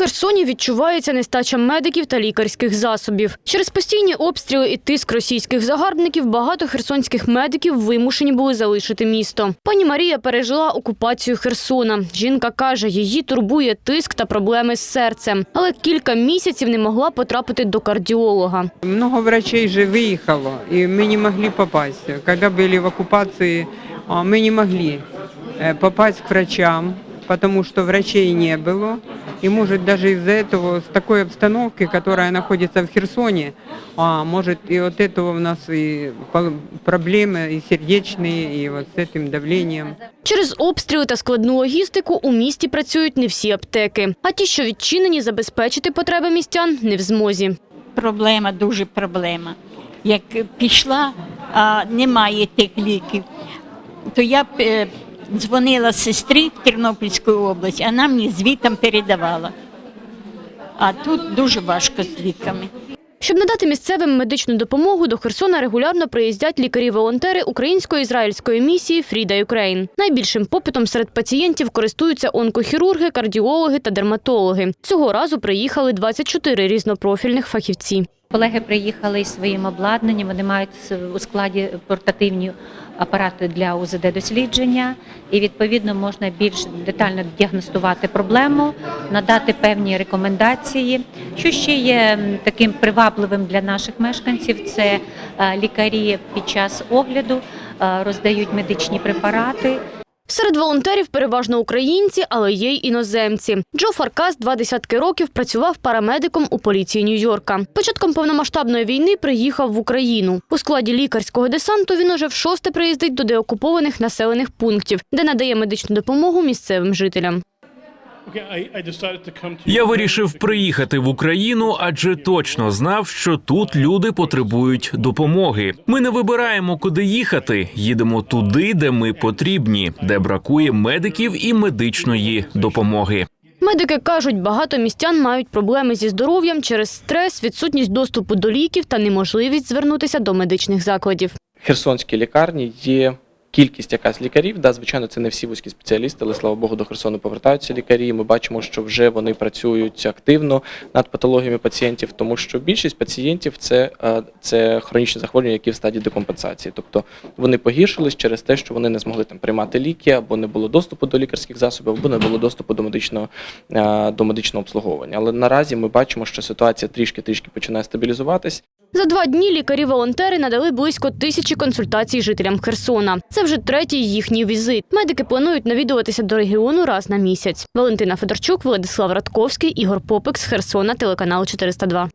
Херсоні відчувається нестача медиків та лікарських засобів. Через постійні обстріли і тиск російських загарбників багато херсонських медиків вимушені були залишити місто. Пані Марія пережила окупацію Херсона. Жінка каже, її турбує тиск та проблеми з серцем, але кілька місяців не могла потрапити до кардіолога. Много врачей же выехало, и мы не могли попасть. Когда были в оккупации, а, мы не могли э, попасть к врачам, потому что врачей не было. И может даже из-за этого, с такой обстановки, которая находится в Херсоне, а, может и от этого у нас и по- проблемы и сердечные, и вот с этим давлением. Через обстріли та складну логістику у місті працюють не всі аптеки. А ті, що відчинені, забезпечити потреби містян не в змозі. проблема, дуже проблема. Як пішла, а немає тих ліків, то я б, е, дзвонила сестрі в Тернопільську область, а вона мені звітом передавала. А тут дуже важко з ліками. Щоб надати місцевим медичну допомогу, до Херсона регулярно приїздять лікарі-волонтери українсько-ізраїльської місії Фріда Юкрейн. Найбільшим попитом серед пацієнтів користуються онкохірурги, кардіологи та дерматологи. Цього разу приїхали 24 різнопрофільних фахівці. Колеги приїхали із своїм обладнанням. Вони мають у складі портативні апарати для УЗД дослідження, і відповідно можна більш детально діагностувати проблему, надати певні рекомендації. Що ще є таким привабливим для наших мешканців? Це е, лікарі під час огляду е, роздають медичні препарати. Серед волонтерів переважно українці, але є й іноземці. Джо Фаркас два десятки років працював парамедиком у поліції Нью-Йорка. Початком повномасштабної війни приїхав в Україну. У складі лікарського десанту він уже в шосте приїздить до деокупованих населених пунктів, де надає медичну допомогу місцевим жителям. Я вирішив приїхати в Україну, адже точно знав, що тут люди потребують допомоги. Ми не вибираємо, куди їхати. Їдемо туди, де ми потрібні, де бракує медиків і медичної допомоги. Медики кажуть, багато містян мають проблеми зі здоров'ям через стрес, відсутність доступу до ліків та неможливість звернутися до медичних закладів. Херсонській лікарні є кількість якась лікарів. Да, звичайно, це не всі вузькі спеціалісти, але слава Богу, до Херсону повертаються лікарі. Ми бачимо, що вже вони працюють активно над патологіями пацієнтів, тому що більшість пацієнтів це, е, це хронічні захворювання, які в стадії декомпенсації. Тобто вони погіршились через те, що вони не змогли там приймати ліки, або не було доступу до лікарських засобів, або не було доступу до медичного, е, до медичного обслуговування. Але наразі ми бачимо, що ситуація трішки-трішки починає стабілізуватись. За два дні лікарі-волонтери надали близько тисячі консультацій жителям Херсона. Це вже третій їхній візит. Медики планують навідуватися до регіону раз на місяць. Валентина Федорчук, Владислав Радковський, Ігор Попик з Херсона, телеканал 402.